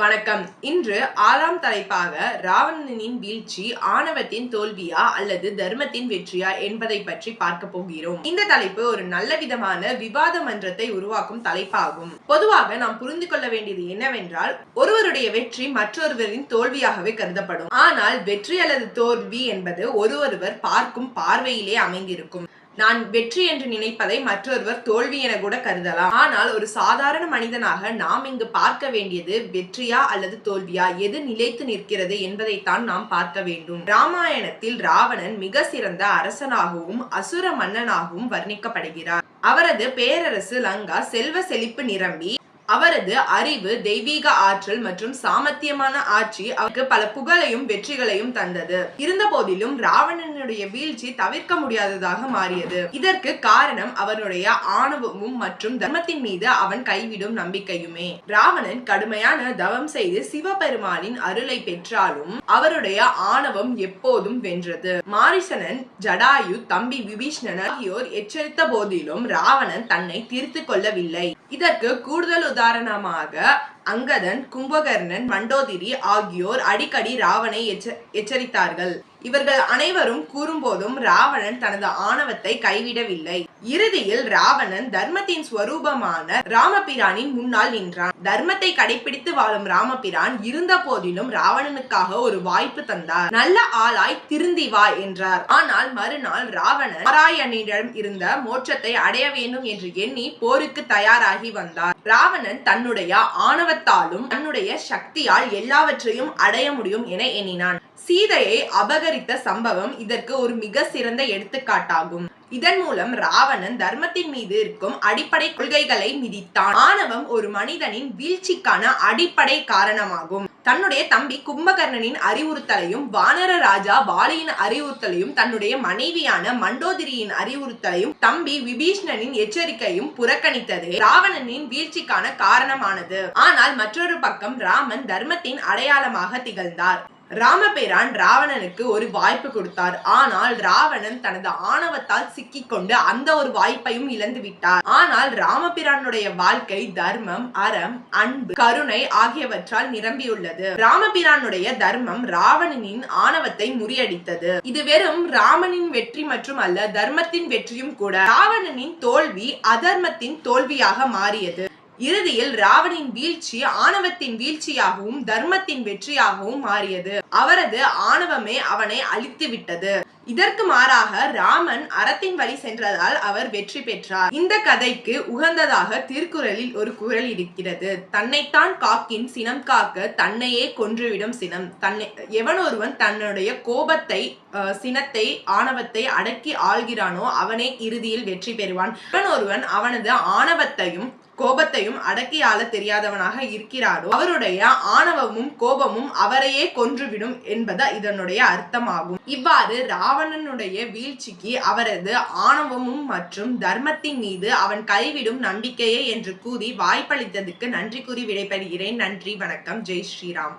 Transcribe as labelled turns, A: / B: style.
A: வணக்கம். இன்று ஆறாம் தலைப்பாக ராவணனின் வீழ்ச்சி ஆணவத்தின் தோல்வியா அல்லது தர்மத்தின் வெற்றியா என்பதை பற்றி பார்க்க போகிறோம். இந்த தலைப்பு ஒரு நல்ல விதமான விவாத மன்றத்தை உருவாக்கும் தலைப்பாகும். பொதுவாக நாம் புரிந்து கொள்ள வேண்டியது என்னவென்றால் ஒருவருடைய வெற்றி மற்றொருவரின் தோல்வியாகவே கருதப்படும். ஆனால் வெற்றி அல்லது தோல்வி என்பது ஒருவொருவர் பார்க்கும் பார்வையிலே அமைந்திருக்கும். நான் வெற்றி என்று நினைப்பதை மற்றொருவர் தோல்வி என கூட கருதலாம். ஆனால் ஒரு சாதாரண மனிதனாக நாம் இங்கு பார்க்க வேண்டியது வெற்றியா அல்லது தோல்வியா? எது நிலைத்து நிற்கிறது என்பதைத்தான் நாம் பார்க்க வேண்டும். ராமாயணத்தில் ராவணன் மிக சிறந்த அரசனாகவும் அசுர மன்னனாகவும் வர்ணிக்கப்படுகிறார். அவரது பேரரசு லங்கா செல்வ செழிப்பு நிரம்பி அவரது அறிவு தெய்வீக ஆற்றல் மற்றும் சாமர்த்தியமான ஆட்சி அவருக்கு பல புகழையும் வெற்றிகளையும் தந்தது. இருந்த போதிலும் ராவணனுடைய வீழ்ச்சி தவிர்க்க முடியாததாக மாறியது. இதற்கு காரணம் அவனுடைய ஆணவமும் மற்றும் தர்மத்தின் மீது அவன் கைவிடும் நம்பிக்கையுமே. ராவணன் கடுமையான தவம் செய்து சிவபெருமானின் அருளை பெற்றாலும் அவருடைய ஆணவம் எப்போதும் வென்றது. மாரிசனன் ஜடாயு தம்பி விபீஷ்ணன் ஆகியோர் எச்சரித்த போதிலும் ராவணன் தன்னை தீர்த்து கொள்ளவில்லை. இதற்கு கூடுதல் உதாரணமாக அங்கதன் கும்பகர்ணன் மண்டோதிரி ஆகியோர் அடிக்கடி ராவனை எச்ச எச்சரித்தார்கள். இவர்கள் அனைவரும் கூறும்போதும் ராவணன் தனது ஆணவத்தை கைவிடவில்லை. இறுதியில் ராவணன் தர்மத்தின் ஸ்வரூபமான ராமபிரானின் முன்னால் நின்றான். தர்மத்தை கடைபிடித்து வாழும் ராமபிரான் இருந்த போதிலும் ராவணனுக்காக ஒரு வாய்ப்பு தந்தார். நல்ல ஆளாய் திருந்தி வா என்றார். ஆனால் மறுநாள் ராவணன் நாராயணனிடம் இருந்த மோட்சத்தை அடைய வேண்டும் என்று எண்ணி போருக்கு தயாராகி வந்தார். ராவணன் தன்னுடைய ஆணவ ஆணவத்தாலும் தன்னுடைய சக்தியால் எல்லாவற்றையும் அடைய முடியும் என எண்ணினான். சீதையை அபகரித்த சம்பவம் இதற்கு ஒரு மிக சிறந்த எடுத்துக்காட்டாகும். இதன் மூலம் ராவணன் தர்மத்தின் மீது இருக்கும் அடிப்படை கொள்கைகளை மிதித்தான். ஆணவம் ஒரு மனிதனின் வீழ்ச்சிக்கான அடிப்படை காரணமாகும். தன்னுடைய தம்பி கும்பகர்ணனின் அறிவுறுத்தலையும் வானர ராஜா பாலியின் அறிவுறுத்தலையும் தன்னுடைய மனைவியான மண்டோதிரியின் அறிவுறுத்தலையும் தம்பி விபீஷ்ணனின் எச்சரிக்கையும் புறக்கணித்தது ராவணனின் வீழ்ச்சிக்கான காரணமானது. ஆனால் மற்றொரு பக்கம் ராமன் தர்மத்தின் அடையாளமாக திகழ்ந்தார். ராமபிரான் ராவணனுக்கு ஒரு வாய்ப்பு கொடுத்தார். ஆனால் ராவணன் தனது ஆணவத்தால் சிக்கிக்கொண்டு அந்த ஒரு வாய்ப்பையும் இழந்து விட்டார். ஆனால் ராமபிரானுடைய வாழ்க்கை தர்மம் அறம் அன்பு கருணை ஆகியவற்றால் நிரம்பியுள்ளது. ராமபிரானுடைய தர்மம் ராவணனின் ஆணவத்தை முறியடித்தது. இது வெறும் ராமனின் வெற்றி மற்றும் அல்ல தர்மத்தின் வெற்றியும் கூட. ராவணனின் தோல்வி அதர்மத்தின் தோல்வியாக மாறியது. இறுதியில் ராவணின் வீழ்ச்சி ஆணவத்தின் வீழ்ச்சியாகவும் தர்மத்தின் வெற்றியாகவும் மாறியது. அவரது ஆணவமே அவனை அழித்து விட்டது. இதற்கு மாறாக ராமன் அறத்தின் வழி சென்றதால் அவர் வெற்றி பெற்றார். இந்த கதைக்கு உகந்ததாக திருக்குறளில் ஒரு குரல் இருக்கிறது. தன்னைத்தான் காக்கின் சினம் காக்க தன்னையே கொன்றுவிடும் சினம். தன்னை எவனொருவன் தன்னுடைய கோபத்தை சினத்தை ஆணவத்தை அடக்கி ஆள்கிறானோ அவனே இறுதியில் வெற்றி பெறுவான். எவனொருவன் அவனது ஆணவத்தையும் கோபத்தையும் அடக்கி ஆள தெரியாதவனாக இருக்கிறாரோ அவருடைய ஆணவமும் கோபமும் அவரையே கொன்றுவிடும் என்பது இதனுடைய அர்த்தமாகும். இவ்வாறு ராவணனுடைய வீழ்ச்சிக்கு அவரது ஆணவமும் மற்றும் தர்மத்தின் மீது அவன் கைவிடும் நம்பிக்கையே என்று கூறி வாய்ப்பளித்ததுக்கு நன்றி கூறி விடைபெறுகிறேன். நன்றி வணக்கம். ஜெய் ஸ்ரீராம்.